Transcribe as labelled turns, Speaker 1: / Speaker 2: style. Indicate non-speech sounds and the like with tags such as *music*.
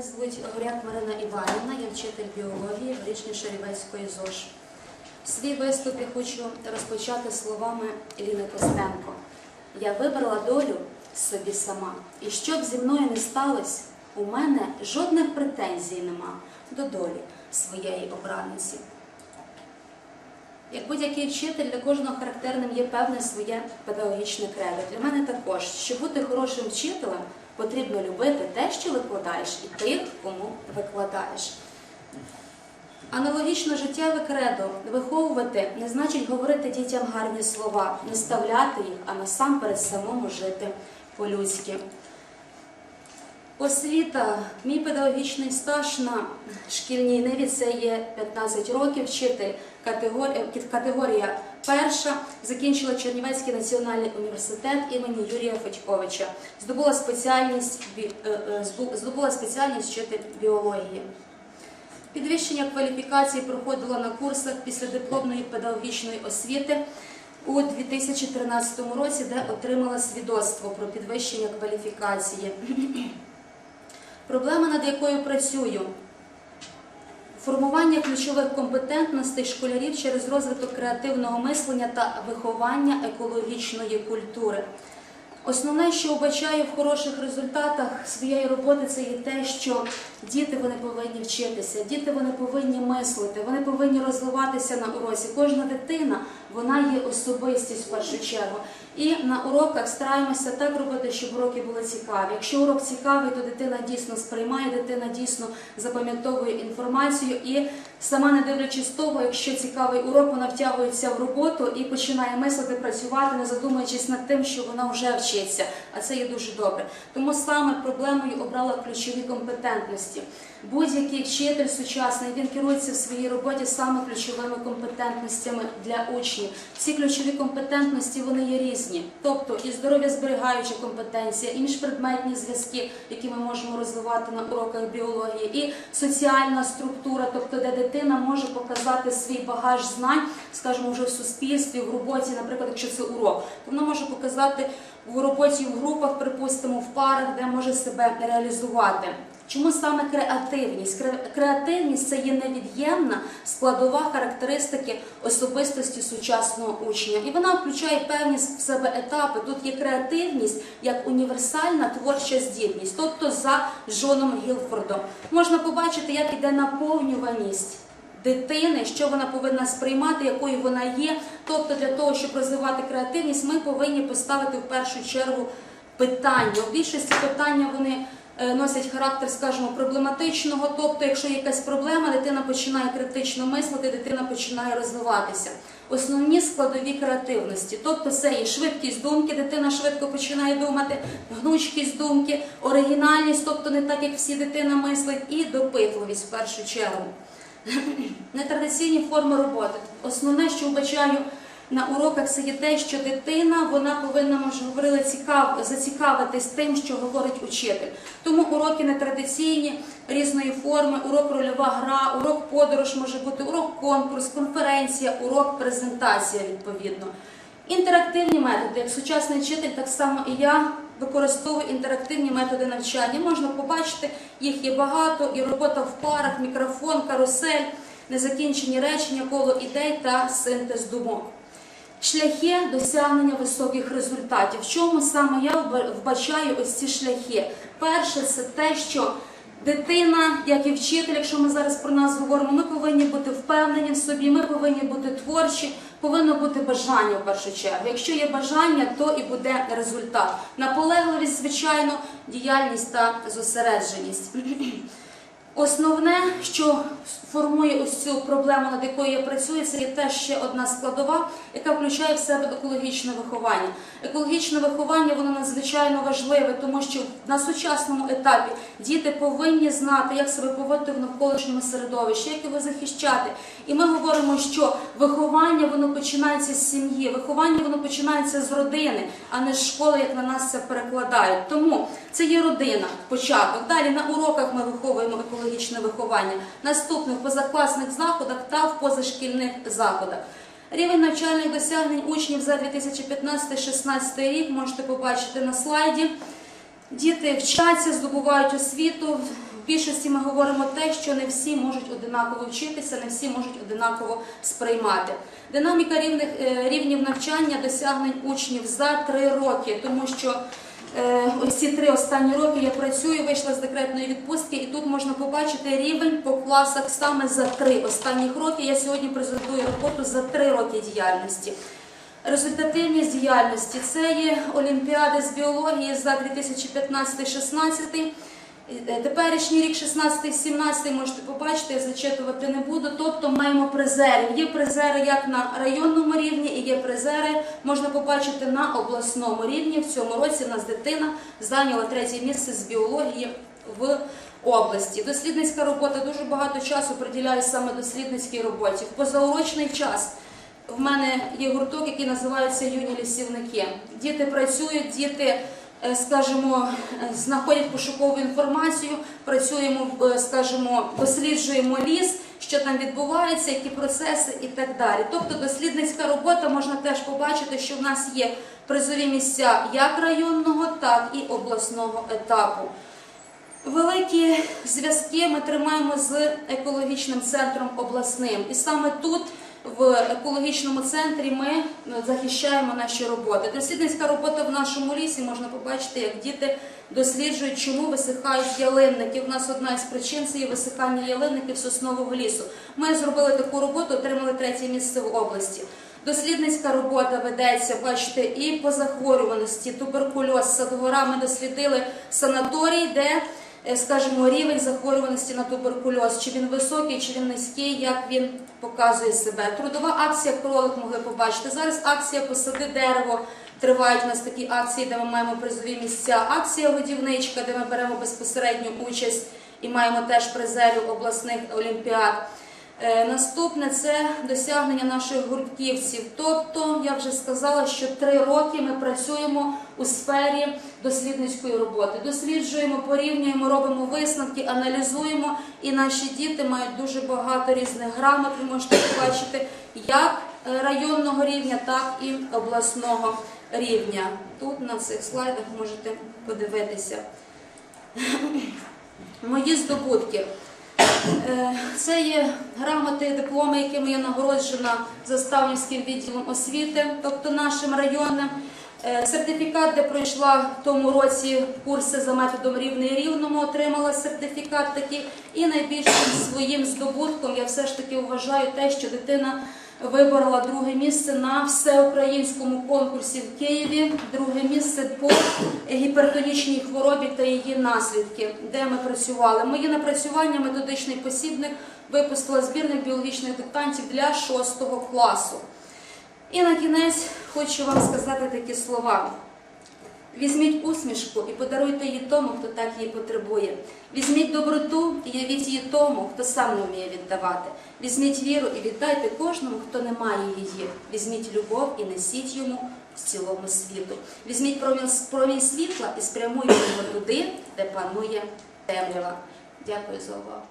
Speaker 1: звуть Горяк Марина Іванівна, я вчитель біології Врічні Шарівецької ЗОЖ. Свій виступ я хочу розпочати словами Ліни Костенко. Я вибрала долю собі сама, і що б зі мною не сталося, у мене жодних претензій нема до долі своєї обраниці. Як будь-який вчитель, для кожного характерним є певне своє педагогічне кредо. Для мене також, щоб бути хорошим вчителем, потрібно любити те, що викладаєш, і тих, кому викладаєш. Аналогічно життєве кредо виховувати не значить говорити дітям гарні слова, не ставляти їх, а насамперед самому жити по-людськи. Освіта, мій педагогічний стаж на шкільній ниві це є 15 років, вчитель категорія, перша, закінчила Чернівецький національний університет імені Юрія Федьковича. Здобула спеціальність, е, е, здобула спеціальність вчитель біології. Підвищення кваліфікації проходила на курсах післядипломної педагогічної освіти у 2013 році, де отримала свідоцтво про підвищення кваліфікації. Проблема, над якою працюю, формування ключових компетентностей школярів через розвиток креативного мислення та виховання екологічної культури. Основне, що вбачаю в хороших результатах своєї роботи, це є те, що діти вони повинні вчитися, діти вони повинні мислити, вони повинні розвиватися на уроці. Кожна дитина вона є особистість в першу чергу. І на уроках стараємося так робити, щоб уроки були цікаві. Якщо урок цікавий, то дитина дійсно сприймає, дитина дійсно запам'ятовує інформацію і сама не дивлячись того, якщо цікавий урок, вона втягується в роботу і починає мислити, працювати, не задумуючись над тим, що вона вже вчиться. А це є дуже добре. Тому саме проблемою обрала ключові компетентності. Будь-який вчитель сучасний він керується в своїй роботі саме ключовими компетентностями для учнів. Ці ключові компетентності вони є різні, тобто і здоров'я зберігаюча компетенція, і міжпредметні зв'язки, які ми можемо розвивати на уроках біології, і соціальна структура, тобто де дитина може показати свій багаж знань, скажімо, вже в суспільстві, в роботі, наприклад, якщо це урок, то вона може показати в роботі в групах, припустимо, в парах, де може себе реалізувати. Чому саме креативність? Креативність це є невід'ємна складова характеристики особистості сучасного учня, і вона включає певні в себе етапи. Тут є креативність як універсальна творча здібність, тобто за Джоном Гілфордом. Можна побачити, як іде наповнюваність дитини, що вона повинна сприймати, якою вона є. Тобто, для того, щоб розвивати креативність, ми повинні поставити в першу чергу питання. У більшості питання вони носять характер, скажімо, проблематичного. Тобто, якщо є якась проблема, дитина починає критично мислити, дитина починає розвиватися. Основні складові креативності, тобто це є швидкість думки, дитина швидко починає думати, гнучкість думки, оригінальність, тобто не так, як всі дитина мислить, і допитливість в першу чергу. *clears throat* Нетрадиційні форми роботи. Основне, що вбачаю на уроках, це є те, що дитина вона повинна, ми вже говорили, цікав, зацікавитись тим, що говорить учитель. Тому уроки нетрадиційні, різної форми, урок рольова гра, урок подорож може бути, урок конкурс, конференція, урок презентація відповідно. Інтерактивні методи, як сучасний вчитель, так само і я використовую інтерактивні методи навчання. Можна побачити, їх є багато, і робота в парах, мікрофон, карусель, незакінчені речення, коло ідей та синтез думок. Шляхи досягнення високих результатів. В чому саме я вбачаю ось ці шляхи? Перше, це те, що дитина, як і вчитель, якщо ми зараз про нас говоримо, ми повинні бути впевнені в собі, ми повинні бути творчі, повинно бути бажання в першу чергу. Якщо є бажання, то і буде результат. Наполегливість, звичайно, діяльність та зосередженість. *clears throat* Основне, що формує ось цю проблему, над якою я працюю, це є теж ще одна складова, яка включає в себе екологічне виховання. Екологічне виховання воно надзвичайно важливе, тому що на сучасному етапі діти повинні знати, як себе поводити в навколишньому середовищі, як його захищати. І ми говоримо, що виховання воно починається з сім'ї, виховання воно починається з родини, а не з школи, як на нас це перекладають. Тому це є родина, початок. Далі на уроках ми виховуємо екологічне виховання, наступних позакласних заходах та в позашкільних заходах. Рівень навчальних досягнень учнів за 2015-16 рік можете побачити на слайді. Діти вчаться, здобувають освіту В більшості ми говоримо те, що не всі можуть одинаково вчитися, не всі можуть одинаково сприймати. Динаміка рівних, е, рівнів навчання досягнень учнів за три роки, тому що е, ось ці три останні роки я працюю, вийшла з декретної відпустки, і тут можна побачити рівень по класах саме за три останніх роки. Я сьогодні презентую роботу за три роки діяльності. Результативність діяльності це є Олімпіади з біології за 2015-16. Е, Теперішній рік 16-17 можете побачити, я зачитувати не буду. Тобто маємо призерів. Є призери як на районному рівні, і є призери, можна побачити на обласному рівні. В цьому році в нас дитина зайняла третє місце з біології в області. Дослідницька робота дуже багато часу приділяє саме дослідницькій роботі. В позаурочний час. В мене є гурток, який називається Юні лісівники. Діти працюють, діти, скажімо, е, знаходять пошукову інформацію, працюємо, е, скажімо, досліджуємо ліс, що там відбувається, які процеси і так далі. Тобто дослідницька робота можна теж побачити, що в нас є призові місця як районного, так і обласного етапу. Великі зв'язки ми тримаємо з екологічним центром обласним. І саме тут, в екологічному центрі, ми ну, захищаємо наші роботи. Дослідницька робота в нашому лісі можна побачити, як діти досліджують, чому висихають ялинники. У нас одна із причин це є висихання ялинників соснового лісу. Ми зробили таку роботу, отримали третє місце в області. Дослідницька робота ведеться, бачите, і по захворюваності, туберкульоз, садгора. Ми дослідили санаторій, де, е, скажімо, рівень захворюваності на туберкульоз, чи він високий, чи він низький, як він показує себе. Трудова акція кролик могли побачити. Зараз акція Посади дерево. Тривають у нас такі акції, де ми маємо призові місця. Акція годівничка, де ми беремо безпосередню участь і маємо теж призерів обласних олімпіад. Е, Наступне це досягнення наших гуртківців. Тобто, я вже сказала, що три роки ми працюємо у сфері дослідницької роботи. Досліджуємо, порівнюємо, робимо висновки, аналізуємо, і наші діти мають дуже багато різних грамот. Ви можете побачити як районного рівня, так і обласного рівня. Тут на цих слайдах можете подивитися. Мої здобутки. Е, Це є грамоти, дипломи, якими я нагороджена Заставнівським відділом освіти, тобто нашим районним. Е, Сертифікат, де пройшла в тому році курси за методом рівний рівному, отримала сертифікат такий. І найбільшим своїм здобутком я все ж таки вважаю те, що дитина виборола друге місце на всеукраїнському конкурсі в Києві, друге місце по гіпертонічній хворобі та її наслідки, де ми працювали. Мої напрацювання, методичний посібник випустила збірник біологічних диктантів для 6 класу. І на кінець хочу вам сказати такі слова. Візьміть усмішку і подаруйте її тому, хто так її потребує. Візьміть доброту і явіть її тому, хто сам не вміє віддавати. Візьміть віру і віддайте кожному, хто не має її. Візьміть любов і несіть йому в цілому світу. Візьміть промінь, світла і спрямуйте його туди, де панує темрява. Дякую за увагу.